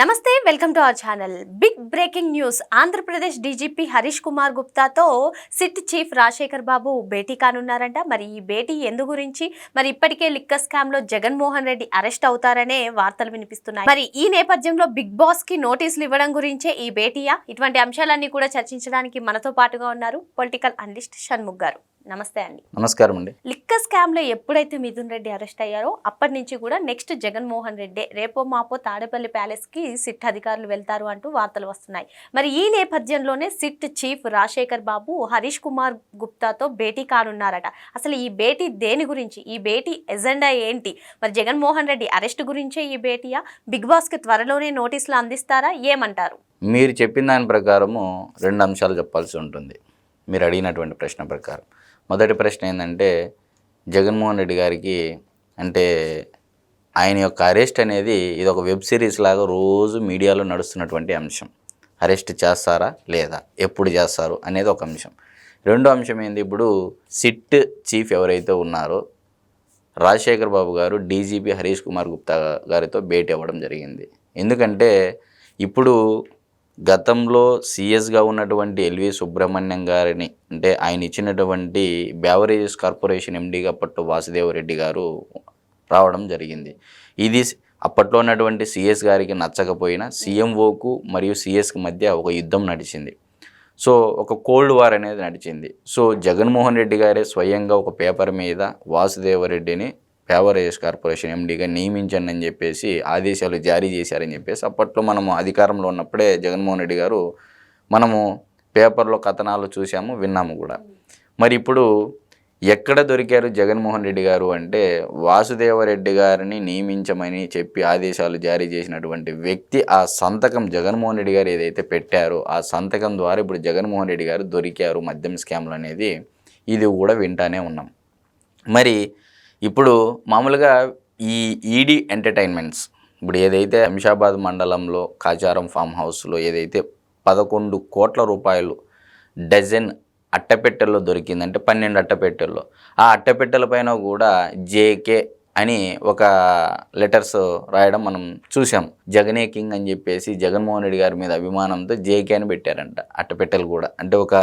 నమస్తే welcome to our channel. Big breaking news. Andhra Pradesh DGP Harish Kumar గుప్తాతో SIT chief Rajasekhar Babu భేటీ కానున్నారంట. మరి ఈ భేటీ ఎందు గురించి? మరి ఇప్పటికే లిక్కర్ స్కామ్లో జగన్మోహన్ రెడ్డి అరెస్ట్ అవుతారనే వార్తలు వినిపిస్తున్నాయి. మరి ఈ నేపథ్యంలో బిగ్ బాస్కి నోటీసులు ఇవ్వడం గురించే ఈ భేటీయా? ఇటువంటి అంశాలన్నీ కూడా చర్చించడానికి మనతో పాటుగా ఉన్నారు పొలిటికల్ అనలిస్ట్ షణ్ముఖ్ గారు. నమస్తే అండి. నమస్కారం అండి. లిక్కర్ స్కామ్లో ఎప్పుడైతే మిథున్ రెడ్డి అరెస్ట్ అయ్యారో అప్పటి నుంచి కూడా నెక్స్ట్ జగన్మోహన్ రెడ్డి రేపో మాపో తాడేపల్లి ప్యాలెస్కి సిట్ అధికారులు వెళ్తారు అంటూ వార్తలు వస్తున్నాయి. మరి ఈ నేపథ్యంలోనే సిట్ చీఫ్ రాజశేఖర్ బాబు హరీష్ కుమార్ గుప్తాతో భేటీ కానున్నారట. అసలు ఈ భేటీ దేని గురించి? ఈ భేటీ ఎజెండా ఏంటి? మరి జగన్మోహన్ రెడ్డి అరెస్ట్ గురించే ఈ భేటీయా? బిగ్ బాస్కి త్వరలోనే నోటీసులు అందిస్తారా? ఏమంటారు? మీరు చెప్పిన దాని ప్రకారము రెండు అంశాలు చెప్పాల్సి ఉంటుంది. మీరు అడిగినటువంటి ప్రశ్న ప్రకారం. మొదటి ప్రశ్న ఏంటంటే జగన్మోహన్ రెడ్డి గారికి అంటే ఆయన యొక్క అరెస్ట్ అనేది ఇది ఒక వెబ్ సిరీస్ లాగా రోజు మీడియాలో నడుస్తున్నటువంటి అంశం. అరెస్ట్ చేస్తారా లేదా? ఎప్పుడు చేస్తారు అనేది ఒక అంశం. రెండో అంశం ఏంది? ఇప్పుడు సిట్ చీఫ్ ఎవరైతే ఉన్నారో రాజశేఖర్ బాబు గారు డీజీపీ హరీష్ కుమార్ గుప్తా గారితో భేటీ అవ్వడం జరిగింది. ఎందుకంటే ఇప్పుడు గతంలో సీఎస్గా ఉన్నటువంటి ఎల్వి సుబ్రహ్మణ్యం గారిని అంటే ఆయన ఇచ్చినటువంటి బ్యావరేజెస్ కార్పొరేషన్ ఎండీగా అప్పట్లో వాసుదేవరెడ్డి గారు రావడం జరిగింది. ఇది అప్పట్లో ఉన్నటువంటి సిఎస్ గారికి నచ్చకపోయినా సీఎంఓకు మరియు సిఎస్కి మధ్య ఒక యుద్ధం నడిచింది. సో ఒక కోల్డ్ వార్ అనేది నడిచింది. సో జగన్మోహన్ రెడ్డి గారే స్వయంగా ఒక పేపర్ మీద వాసుదేవరెడ్డిని పేవరేజ్ కార్పొరేషన్ ఎండీగా నియమించండి అని చెప్పేసి ఆదేశాలు జారీ చేశారని చెప్పేసి అప్పట్లో మనము అధికారంలో ఉన్నప్పుడే జగన్మోహన్ రెడ్డి గారు మనము పేపర్లో కథనాలు చూసాము విన్నాము కూడా. మరి ఇప్పుడు ఎక్కడ దొరికారు జగన్మోహన్ రెడ్డి గారు అంటే వాసుదేవరెడ్డి గారిని నియమించమని చెప్పి ఆదేశాలు జారీ చేసినటువంటి వ్యక్తి ఆ సంతకం జగన్మోహన్ రెడ్డి గారు ఏదైతే పెట్టారో ఆ సంతకం ద్వారా ఇప్పుడు జగన్మోహన్ రెడ్డి గారు దొరికారు మద్యం స్కామ్లు అనేది ఇది కూడా వింటానే ఉన్నాం. మరి ఇప్పుడు మామూలుగా ఈ ఈడీ ఎంటర్టైన్మెంట్స్ ఇప్పుడు ఏదైతే శంషాబాద్ మండలంలో కాచారం ఫామ్ హౌస్లో ఏదైతే పదకొండు కోట్ల రూపాయలు డజన్ అట్టపెట్టెల్లో దొరికిందంటే పన్నెండు అట్టపెట్టెల్లో ఆ అట్టపెట్టెల పైన కూడా జేకే అని ఒక లెటర్స్ రాయడం మనం చూసాం జగనే కింగ్ అని చెప్పేసి జగన్మోహన్ రెడ్డి గారి మీద అభిమానంతో జేకే అని పెట్టారంట అట్టపెట్టెలు కూడా. అంటే ఒక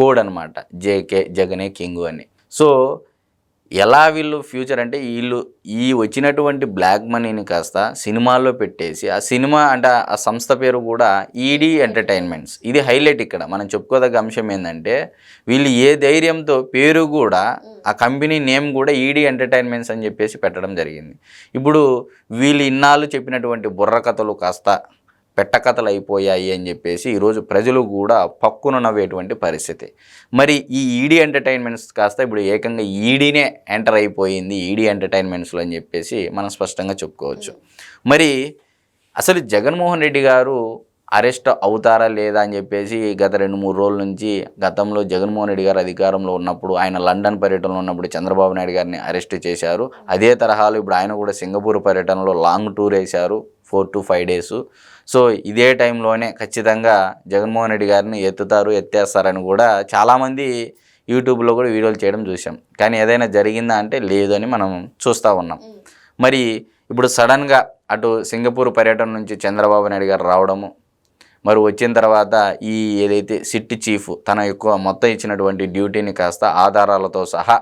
కోడ్ అనమాట జేకే జగనే కింగ్ అని. సో ఎలా వీళ్ళు ఫ్యూచర్ అంటే వీళ్ళు ఈ వచ్చినటువంటి బ్లాక్ మనీని కాస్త సినిమాల్లో పెట్టేసి ఆ సినిమా అంటే ఆ సంస్థ పేరు కూడా ఈడీ ఎంటర్టైన్మెంట్స్ ఇది హైలైట్ ఇక్కడ. మనం చెప్పుకోదగ్గ అంశం ఏంటంటే వీళ్ళు ఏ ధైర్యంతో పేరు కూడా ఆ కంపెనీ నేమ్ కూడా ఈడీ ఎంటర్టైన్మెంట్స్ అని చెప్పేసి పెట్టడం జరిగింది. ఇప్పుడు వీళ్ళు ఇన్నాళ్ళు చెప్పినటువంటి బుర్ర కథలు కాస్త పెట్టకథలు అయిపోయాయి అని చెప్పేసి ఈరోజు ప్రజలు కూడా పక్కున నవ్వేటువంటి పరిస్థితి. మరి ఈ ఈడీ ఎంటర్టైన్మెంట్స్ కాస్త ఇప్పుడు ఏకంగా ఈడీనే ఎంటర్ అయిపోయింది ఈడీ ఎంటర్టైన్మెంట్స్లో అని చెప్పేసి మనం స్పష్టంగా చెప్పుకోవచ్చు. మరి అసలు జగన్మోహన్ రెడ్డి గారు అరెస్ట్ అవుతారా లేదా అని చెప్పేసి గత రెండు మూడు రోజుల నుంచి గతంలో జగన్మోహన్ రెడ్డి గారు అధికారంలో ఉన్నప్పుడు ఆయన లండన్ పర్యటనలో ఉన్నప్పుడు చంద్రబాబు నాయుడు గారిని అరెస్ట్ చేశారు. అదే తరహాలో ఇప్పుడు ఆయన కూడా సింగపూర్ పర్యటనలో లాంగ్ టూర్ వేశారు four to five days. So ఇదే టైంలోనే ఖచ్చితంగా జగన్మోహన్ రెడ్డి గారిని ఎత్తుతారు ఎత్తేస్తారని కూడా చాలామంది యూట్యూబ్లో కూడా వీడియోలు చేయడం చూసాం కానీ ఏదైనా జరిగిందా అంటే లేదు అని మనం చూస్తూ ఉన్నాం. మరి ఇప్పుడు సడన్గా అటు సింగపూర్ పర్యటన నుంచి చంద్రబాబు నాయుడు గారు రావడము మరి వచ్చిన తర్వాత ఈ ఏదైతే సిట్ చీఫ్ తన యొక్క మొత్తం ఇచ్చినటువంటి డ్యూటీని కాస్త ఆధారాలతో సహా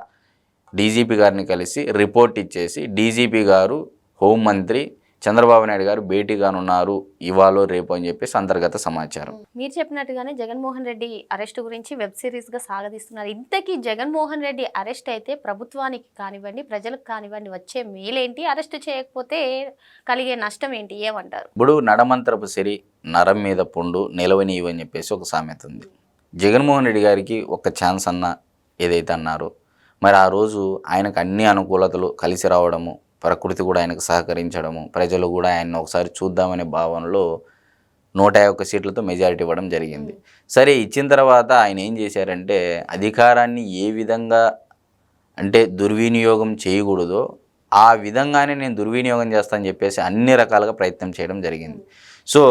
డీజీపీ గారిని కలిసి రిపోర్ట్ ఇచ్చేసి డీజీపీ గారు హోంమంత్రి చంద్రబాబు నాయుడు గారు భేటీగానున్నారు ఇవాళ రేపు అని చెప్పేసి అంతర్గత సమాచారం. మీరు చెప్పినట్టుగానే జగన్మోహన్ రెడ్డి అరెస్ట్ గురించి వెబ్ సిరీస్గా సాగదీస్తున్నారు. ఇంతకీ జగన్మోహన్ రెడ్డి అరెస్ట్ అయితే ప్రభుత్వానికి కానివ్వండి ప్రజలకు కానివ్వండి వచ్చే మేలేంటి? అరెస్ట్ చేయకపోతే కలిగే నష్టం ఏంటి? ఏమంటారు? ఇప్పుడు నడమంతరపు సిరి నరం మీద పుండు నిలవనీయు అని చెప్పేసి ఒక సామెత ఉంది. జగన్మోహన్ రెడ్డి గారికి ఒక ఛాన్స్ అన్న ఏదైతే అన్నారో మరి ఆ రోజు ఆయనకు అన్ని అనుకూలతలు కలిసి రావడము ప్రకృతి కూడా ఆయనకు సహకరించడము ప్రజలు కూడా ఆయన్ని ఒకసారి చూద్దామనే భావనలో నూట ఒక్క సీట్లతో మెజారిటీ ఇవ్వడం జరిగింది. సరే ఇచ్చిన తర్వాత ఆయన ఏం చేశారంటే అధికారాన్ని ఏ విధంగా అంటే దుర్వినియోగం చేయకూడదో ఆ విధంగానే నేను దుర్వినియోగం చేస్తానని చెప్పేసి అన్ని రకాలుగా ప్రయత్నం చేయడం జరిగింది. సో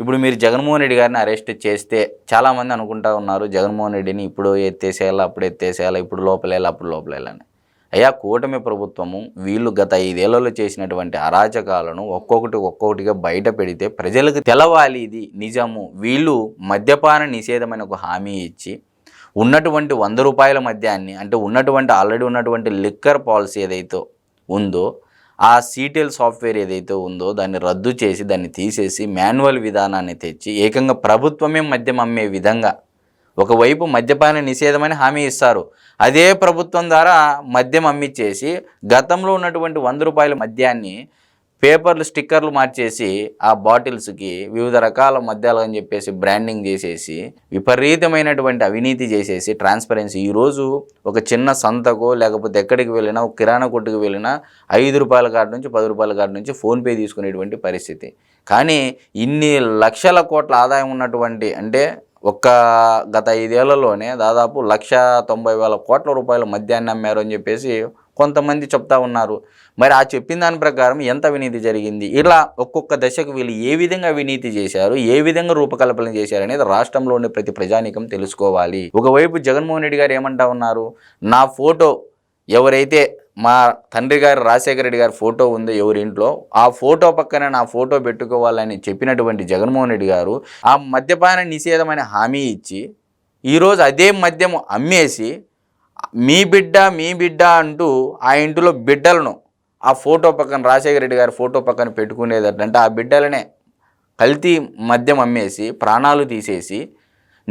ఇప్పుడు మీరు జగన్మోహన్ రెడ్డి గారిని అరెస్ట్ చేస్తే చాలామంది అనుకుంటా ఉన్నారు జగన్మోహన్ రెడ్డిని ఇప్పుడు ఎత్తేసేయాలా అప్పుడు ఎత్తేసేయాలా ఇప్పుడు లోపలేయాలి అప్పుడు లోపలేయాలని అయ్యా కూటమి ప్రభుత్వము వీళ్ళు గత ఐదేళ్ళలో చేసినటువంటి అరాచకాలను ఒక్కొక్కటి ఒక్కొక్కటిగా బయట పెడితే ప్రజలకు తెలవాలి ఇది నిజము. వీళ్ళు మద్యపాన నిషేధమైన ఒక హామీ ఇచ్చి ఉన్నటువంటి వంద రూపాయల మద్యాన్ని అంటే ఉన్నటువంటి ఆల్రెడీ ఉన్నటువంటి లిక్కర్ పాలసీ ఏదైతే ఉందో ఆ సీటెల్ సాఫ్ట్వేర్ ఏదైతే ఉందో దాన్ని రద్దు చేసి దాన్ని తీసేసి మాన్యువల్ విధానాన్ని తెచ్చి ఏకంగా ప్రభుత్వమే మద్యం అమ్మే విధంగా ఒకవైపు మద్యపాన నిషేధమని హామీ ఇస్తారు. అదే ప్రభుత్వం ద్వారా మద్యం అమ్మిచ్చేసి గతంలో ఉన్నటువంటి వంద రూపాయల మద్యాన్ని పేపర్లు స్టిక్కర్లు మార్చేసి ఆ బాటిల్స్కి వివిధ రకాల మద్యాలు అని చెప్పేసి బ్రాండింగ్ చేసేసి విపరీతమైనటువంటి అవినీతి చేసేసి ట్రాన్స్పరెన్సీ. ఈరోజు ఒక చిన్న సంతకో లేకపోతే ఎక్కడికి వెళ్ళినా ఒక కిరాణా కొట్టుకు వెళ్ళినా ఐదు రూపాయల కార్డు నుంచి పది రూపాయల కార్డు నుంచి ఫోన్పే తీసుకునేటువంటి పరిస్థితి. కానీ ఇన్ని లక్షల కోట్ల ఆదాయం ఉన్నటువంటి అంటే ఒక్క గత ఐదేళ్ళలోనే దాదాపు లక్ష తొంభై వేల కోట్ల రూపాయల మద్యాన్ని అమ్మారు అని చెప్పేసి కొంతమంది చెప్తా ఉన్నారు. మరి ఆ చెప్పిన దాని ప్రకారం ఎంత అవినీతి జరిగింది? ఇలా ఒక్కొక్క దశకు వీళ్ళు ఏ విధంగా అవినీతి చేశారు? ఏ విధంగా రూపకల్పన చేశారు అనేది రాష్ట్రంలో ఉండే ప్రతి ప్రజానీకం తెలుసుకోవాలి. ఒకవైపు జగన్మోహన్ రెడ్డి గారు ఏమంటా ఉన్నారు? నా ఫోటో ఎవరైతే మా తండ్రి గారు రాజశేఖర రెడ్డి గారి ఫోటో ఉందో ఎవరి ఇంట్లో ఆ ఫోటో పక్కన నా ఫోటో పెట్టుకోవాలని చెప్పినటువంటి జగన్మోహన్ రెడ్డి గారు ఆ మద్యపాన నిషేధమైన హామీ ఇచ్చి ఈరోజు అదే మద్యం అమ్మేసి మీ బిడ్డ మీ బిడ్డ అంటూ ఆ ఇంటిలో బిడ్డలను ఆ ఫోటో పక్కన రాజశేఖర రెడ్డి గారి ఫోటో పక్కన పెట్టుకునేదంటే ఆ బిడ్డలనే కల్తీ మద్యం అమ్మేసి ప్రాణాలు తీసేసి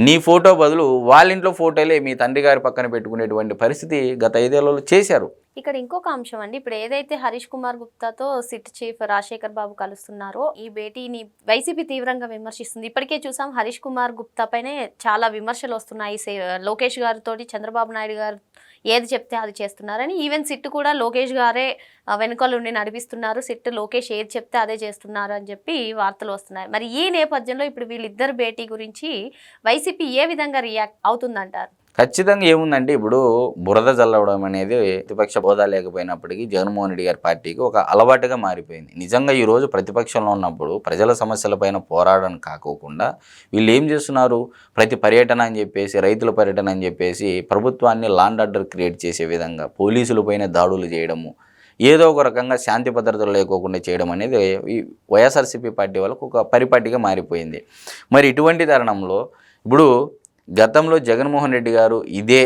నీ ఫోటో బదులు వాళ్ళ ఇంట్లో ఫోటోలే మీ తండ్రి గారి పక్కన పెట్టుకునేటువంటి పరిస్థితి గత ఐదేళ్ళలో చేశారు. ఇక్కడ ఇంకొక అంశం అండి. ఇప్పుడు ఏదైతే హరీష్ కుమార్ గుప్తాతో సిట్ చీఫ్ రాజశేఖర్ బాబు కలుస్తున్నారో ఈ భేటీని వైసీపీ తీవ్రంగా విమర్శిస్తుంది. ఇప్పటికే చూసాం హరీష్ కుమార్ గుప్తా పైనే చాలా విమర్శలు వస్తున్నాయి. సే- లోకేష్ గారితో చంద్రబాబు నాయుడు గారు ఏది చెప్తే అది చేస్తున్నారని. ఈవెన్ సిట్ కూడా లోకేష్ గారే వెనుకలు వెనుకల ఉండి నడిపిస్తున్నారు. సిట్ లోకేష్ ఏది చెప్తే అదే చేస్తున్నారు అని చెప్పి వార్తలు వస్తున్నాయి. మరి ఈ నేపథ్యంలో ఇప్పుడు వీళ్ళిద్దరు భేటీ గురించి వైసీపీ ఏ విధంగా రియాక్ట్ అవుతుందంటారు? ఖచ్చితంగా ఏముందంటే ఇప్పుడు బురద చల్లవడం అనేది ప్రతిపక్ష హోదా లేకపోయినప్పటికీ జగన్మోహన్ రెడ్డి గారి పార్టీకి ఒక అలవాటుగా మారిపోయింది. నిజంగా ఈరోజు ప్రతిపక్షంలో ఉన్నప్పుడు ప్రజల సమస్యలపైన పోరాడడం కాకోకుండా వీళ్ళు ఏం చేస్తున్నారు? ప్రతి పర్యటన అని చెప్పేసి రైతుల పర్యటన అని చెప్పేసి ప్రభుత్వాన్ని లాండ్ ఆర్డర్ క్రియేట్ చేసే విధంగా పోలీసులపైన దాడులు చేయడము ఏదో ఒక రకంగా శాంతి భద్రతలు లేకోకుండా చేయడం అనేది ఈ వైఎస్ఆర్సీపీ పార్టీ వాళ్ళకు ఒక పరిపాటిగా మారిపోయింది. మరి ఇటువంటి తరుణంలో ఇప్పుడు గతంలో జగన్మోహన్ రెడ్డి గారు ఇదే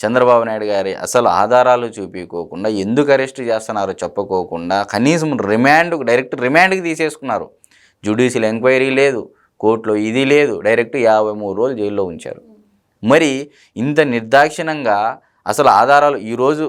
చంద్రబాబు నాయుడు గారి అసలు ఆధారాలు చూపించుకోకుండా ఎందుకు అరెస్ట్ చేస్తున్నారో చెప్పుకోకుండా కనీసం రిమాండ్ డైరెక్ట్ రిమాండ్కి తీసేసుకున్నారు. జ్యుడిషియల్ ఎంక్వైరీ లేదు కోర్టులో ఇది లేదు డైరెక్ట్ యాభై మూడు రోజులు జైల్లో ఉంచారు. మరి ఇంత నిర్దాక్షిణంగా అసలు ఆధారాలు ఈరోజు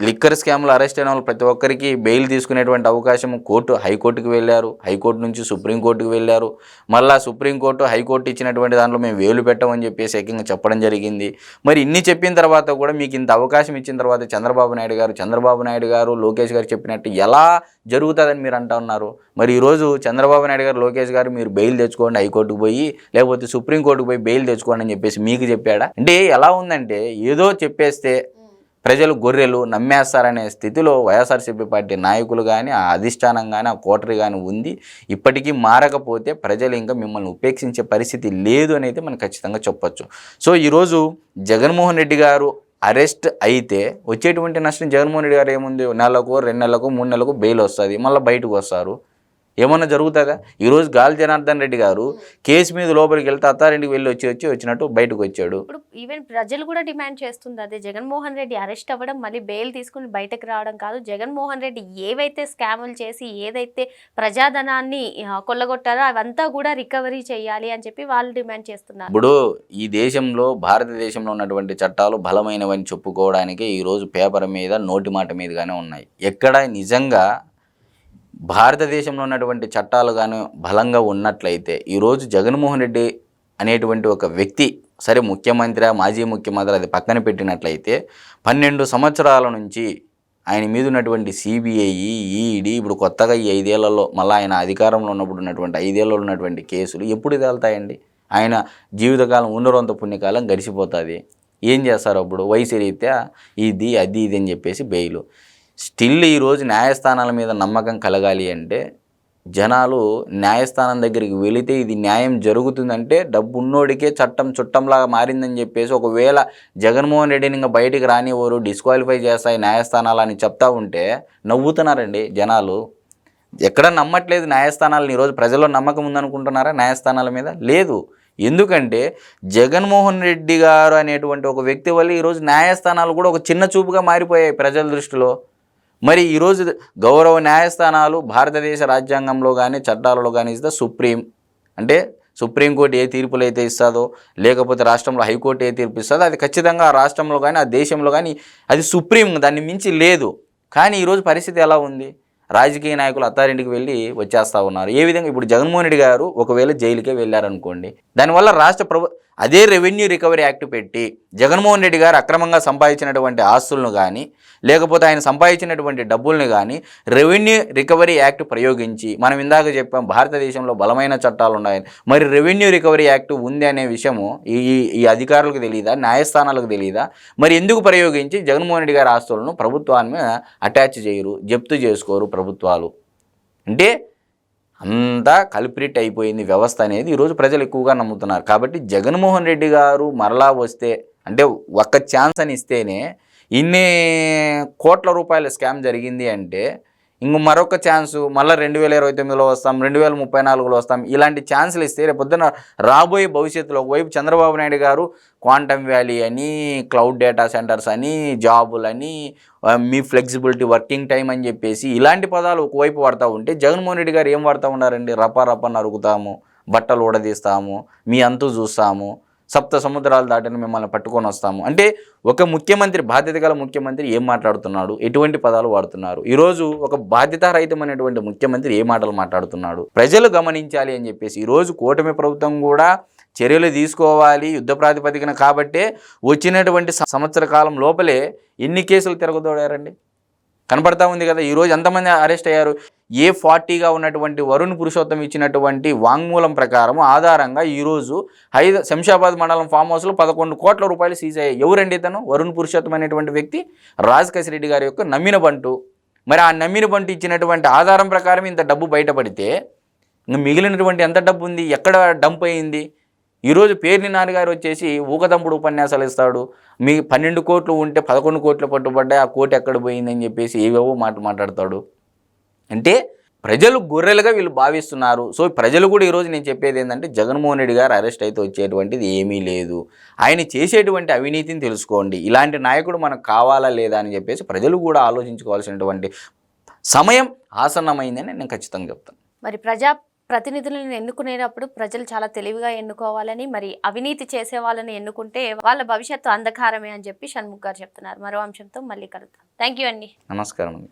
లిక్కర్ స్కామ్లో అరెస్ట్ అయిన వాళ్ళు ప్రతి ఒక్కరికి బెయిల్ తీసుకునేటువంటి అవకాశం కోర్టు హైకోర్టుకి వెళ్ళారు. హైకోర్టు నుంచి సుప్రీంకోర్టుకి వెళ్ళారు. మళ్ళా సుప్రీంకోర్టు హైకోర్టు ఇచ్చినటువంటి దాంట్లో మేము వేలు పెట్టమని చెప్పేసి ఏకంగా చెప్పడం జరిగింది. మరి ఇన్ని చెప్పిన తర్వాత కూడా మీకు ఇంత అవకాశం ఇచ్చిన తర్వాత చంద్రబాబు నాయుడు గారు చంద్రబాబు నాయుడు గారు లోకేష్ గారు చెప్పినట్టు ఎలా జరుగుతుందని మీరు అంటా ఉన్నారు? మరి ఈరోజు చంద్రబాబు నాయుడు గారు లోకేష్ గారు మీరు బెయిల్ తెచ్చుకోండి హైకోర్టుకు పోయి లేకపోతే సుప్రీంకోర్టుకు పోయి బెయిల్ తెచ్చుకోండి అని చెప్పేసి మీకు చెప్పాడా? అంటే ఎలా ఉందంటే ఏదో చెప్పేస్తే ప్రజలు గొర్రెలు నమ్మేస్తారనే స్థితిలో వైఎస్ఆర్సీపీ పార్టీ నాయకులు కానీ ఆ అధిష్టానం కానీ ఆ కోటరీ కానీ ఉంది. ఇప్పటికీ మారకపోతే ప్రజలు ఇంకా మిమ్మల్ని ఉపేక్షించే పరిస్థితి లేదు అని అయితే మనం ఖచ్చితంగా చెప్పొచ్చు. సో ఈరోజు జగన్మోహన్ రెడ్డి గారు అరెస్ట్ అయితే వచ్చేటువంటి నష్టం జగన్మోహన్ రెడ్డి గారు ఏముంది? నెలకు రెండు నెలలకు మూడు నెలలకు బెయిల్ వస్తుంది. మళ్ళీ బయటకు వస్తారు. ఏమన్నా జరుగుతుందా? ఈరోజు గాలి జనార్దన్ రెడ్డి గారు కేసు మీద లోపలికి వెళ్తే అత్తారింటికి వెళ్ళి వచ్చి వచ్చి వచ్చినట్టు బయటకు వచ్చాడు. ఇప్పుడు ఈవెన్ ప్రజలు కూడా డిమాండ్ చేస్తుంది. అదే జగన్మోహన్ రెడ్డి అరెస్ట్ అవ్వడం మళ్ళీ బెయిల్ తీసుకుని బయటకు రావడం కాదు. జగన్మోహన్ రెడ్డి ఏవైతే స్కాములు చేసి ఏదైతే ప్రజాధనాన్ని కొల్లగొట్టారో అవంతా కూడా రికవరీ చేయాలి అని చెప్పి వాళ్ళు డిమాండ్ చేస్తున్నారు. ఇప్పుడు ఈ దేశంలో భారతదేశంలో ఉన్నటువంటి చట్టాలు బలమైనవని చెప్పుకోవడానికి ఈరోజు పేపర్ మీద నోటి మాట మీదగానే ఉన్నాయి. ఎక్కడ నిజంగా భారతదేశంలో ఉన్నటువంటి చట్టాలు కానీ బలంగా ఉన్నట్లయితే ఈరోజు జగన్మోహన్ రెడ్డి అనేటువంటి ఒక వ్యక్తి సరే ముఖ్యమంత్రి మాజీ ముఖ్యమంత్రి అది పక్కన పెట్టినట్లయితే పన్నెండు సంవత్సరాల నుంచి ఆయన మీద ఉన్నటువంటి సిబిఐ ఈడీ ఇప్పుడు కొత్తగా ఈ ఐదేళ్ళలో మళ్ళీ ఆయన అధికారంలో ఉన్నప్పుడు ఉన్నటువంటి ఐదేళ్ళలో ఉన్నటువంటి కేసులు ఎప్పుడు తేలుతాయండి? ఆయన జీవితకాలం ఉండరంత పుణ్యకాలం గడిచిపోతుంది. ఏం చేస్తారు అప్పుడు? వయసు రీత్యా ఇది అది ఇది అని చెప్పేసి బెయిలు. స్టిల్ ఈరోజు న్యాయస్థానాల మీద నమ్మకం కలగాలి అంటే జనాలు న్యాయస్థానం దగ్గరికి వెళితే ఇది న్యాయం జరుగుతుందంటే డబ్బు ఉన్నోడికే చట్టం చుట్టంలాగా మారిందని చెప్పేసి ఒకవేళ జగన్మోహన్ రెడ్డిని ఇంకా బయటికి రానివ్వరు డిస్క్వాలిఫై చేస్తాయి న్యాయస్థానాలు అని చెప్తా ఉంటే నవ్వుతున్నారండి జనాలు. ఎక్కడ నమ్మట్లేదు న్యాయస్థానాలను? ఈరోజు ప్రజల్లో నమ్మకం ఉందనుకుంటున్నారా న్యాయస్థానాల మీద? లేదు. ఎందుకంటే జగన్మోహన్ రెడ్డి గారు అనేటువంటి ఒక వ్యక్తి వల్ల ఈరోజు న్యాయస్థానాలు కూడా ఒక చిన్న చూపుగా మారిపోయాయి ప్రజల దృష్టిలో. మరి ఈరోజు గౌరవ న్యాయస్థానాలు భారతదేశ రాజ్యాంగంలో కానీ చట్టాలలో కానీ ఇస్తే సుప్రీం. అంటే సుప్రీంకోర్టు ఏ తీర్పులు అయితే ఇస్తుందో లేకపోతే రాష్ట్రంలో హైకోర్టు ఏ తీర్పు ఇస్తుందో అది ఖచ్చితంగా ఆ రాష్ట్రంలో కానీ ఆ దేశంలో కానీ అది సుప్రీం దాన్ని మించి లేదు. కానీ ఈరోజు పరిస్థితి ఎలా ఉంది? రాజకీయ నాయకులు అత్తారింటికి వెళ్ళి వచ్చేస్తా ఉన్నారు. ఏ విధంగా? ఇప్పుడు జగన్మోహన్ రెడ్డి గారు ఒకవేళ జైలుకే వెళ్ళారనుకోండి దానివల్ల రాష్ట్ర ప్రభు అదే రెవెన్యూ రికవరీ యాక్ట్ పెట్టి జగన్మోహన్ రెడ్డి గారు అక్రమంగా సంపాదించినటువంటి ఆస్తులను కానీ లేకపోతే ఆయన సంపాదించినటువంటి డబ్బుల్ని కానీ రెవెన్యూ రికవరీ యాక్ట్ ప్రయోగించి మనం ఇందాక చెప్పాం భారతదేశంలో బలమైన చట్టాలు ఉన్నాయని మరి రెవెన్యూ రికవరీ యాక్ట్ ఉంది అనే విషయము ఈ ఈ- ఈ అధికారులకు తెలియదా న్యాయస్థానాలకు తెలియదా మరి ఎందుకు ప్రయోగించి జగన్మోహన్ రెడ్డి గారి ఆస్తులను ప్రభుత్వాన్ని మీద అటాచ్ చేయరు జప్తు చేసుకోరు ప్రభుత్వాలు? అంటే అంతా కల్ప్రిట్ అయిపోయింది. వ్యవస్థ అనేది ఈరోజు ప్రజలు ఎక్కువగా నమ్ముతున్నారు. కాబట్టి జగన్మోహన్ రెడ్డి గారు మరలా వస్తే అంటే ఒక్క ఛాన్స్ అని ఇస్తేనే ఇన్ని కోట్ల రూపాయల స్కామ్ జరిగింది అంటే ఇంక మరొక ఛాన్సు మళ్ళీ రెండు వేల ఇరవై తొమ్మిదిలో వస్తాం రెండు వేల ముప్పై నాలుగులో వస్తాం. ఇలాంటి ఛాన్సులు ఇస్తే రేపు పొద్దున రాబోయే భవిష్యత్తులో ఒకవైపు చంద్రబాబు నాయుడు గారు క్వాంటమ్ వ్యాలీ అని క్లౌడ్ డేటా సెంటర్స్ అని జాబులని మీ ఫ్లెక్సిబిలిటీ వర్కింగ్ టైం అని చెప్పేసి ఇలాంటి పదాలు ఒకవైపు వాడుతూ ఉంటే జగన్మోహన్ రెడ్డి గారు ఏం వాడుతూ ఉన్నారండి? రప రప నరుకుతాము బట్టలు ఊడదీస్తాము మీ అంతు చూస్తాము సప్త సముద్రాలు దాటిన మిమ్మల్ని పట్టుకొని వస్తాము. అంటే ఒక ముఖ్యమంత్రి బాధ్యత గల ముఖ్యమంత్రి ఏం మాట్లాడుతున్నాడు? ఎటువంటి పదాలు వాడుతున్నారు? ఈరోజు ఒక బాధ్యతారహితమైనటువంటి ముఖ్యమంత్రి ఏ మాటలు మాట్లాడుతున్నాడు? ప్రజలు గమనించాలి అని చెప్పేసి ఈరోజు కూటమి ప్రభుత్వం కూడా చర్యలు తీసుకోవాలి యుద్ధ ప్రాతిపదికన కాబట్టే వచ్చినటువంటి సంవత్సర కాలం లోపలే ఎన్ని కేసులు తిరగదోడారండి? కనపడతా ఉంది కదా ఈరోజు ఎంతమంది అరెస్ట్ అయ్యారు? ఏ ఫార్టీగా ఉన్నటువంటి వరుణ్ పురుషోత్తం ఇచ్చినటువంటి వాంగ్మూలం ప్రకారం ఆధారంగా ఈరోజు హైద శంషాబాద్ మండలం ఫామ్ హౌస్లో పదకొండు కోట్ల రూపాయలు సీజ్ అయ్యాయి. ఎవరండి ఇతను? వరుణ్ పురుషోత్తం అనేటువంటి వ్యక్తి రాజకేశ్ రెడ్డి గారి యొక్క నమ్మిన బంటు. మరి ఆ నమ్మిన బంటు ఇచ్చినటువంటి ఆధారం ప్రకారం ఇంత డబ్బు బయటపడితే ఇంక మిగిలినటువంటి ఎంత డబ్బు ఉంది? ఎక్కడ డంప్ అయింది? ఈరోజు పేర్ని నాన్నగారు వచ్చేసి ఊకదంపుడు ఉపన్యాసాలు ఇస్తాడు. మీ పన్నెండు కోట్లు ఉంటే పదకొండు కోట్లు పట్టుబడ్డాయి ఆ కోటి ఎక్కడ పోయిందని చెప్పేసి ఏవేవో మాట మాట్లాడతాడు. అంటే ప్రజలు గొర్రెలుగా వీళ్ళు భావిస్తున్నారు. సో ప్రజలు కూడా ఈరోజు నేను చెప్పేది ఏంటంటే జగన్మోహన్ రెడ్డి గారు అరెస్ట్ అయితే వచ్చేటువంటిది ఏమీ లేదు. ఆయన చేసేటువంటి అవినీతిని తెలుసుకోండి. ఇలాంటి నాయకుడు మనకు కావాలా లేదా అని చెప్పేసి ప్రజలు కూడా ఆలోచించుకోవాల్సినటువంటి సమయం ఆసన్నమైందని నేను ఖచ్చితంగా చెప్తాను. మరి ప్రజా ప్రతినిధులను ఎన్నుకునేటప్పుడు ప్రజలు చాలా తెలివిగా ఎన్నుకోవాలని మరి అవినీతి చేసే వాళ్ళని ఎన్నుకుంటే వాళ్ళ భవిష్యత్తు అంధకారమే అని చెప్పి షణ్ముఖ్ గారు చెప్తున్నారు. మరో అంశంతో మళ్ళీ కలుద్దాం. థ్యాంక్ యూ అండి. నమస్కారం అండి.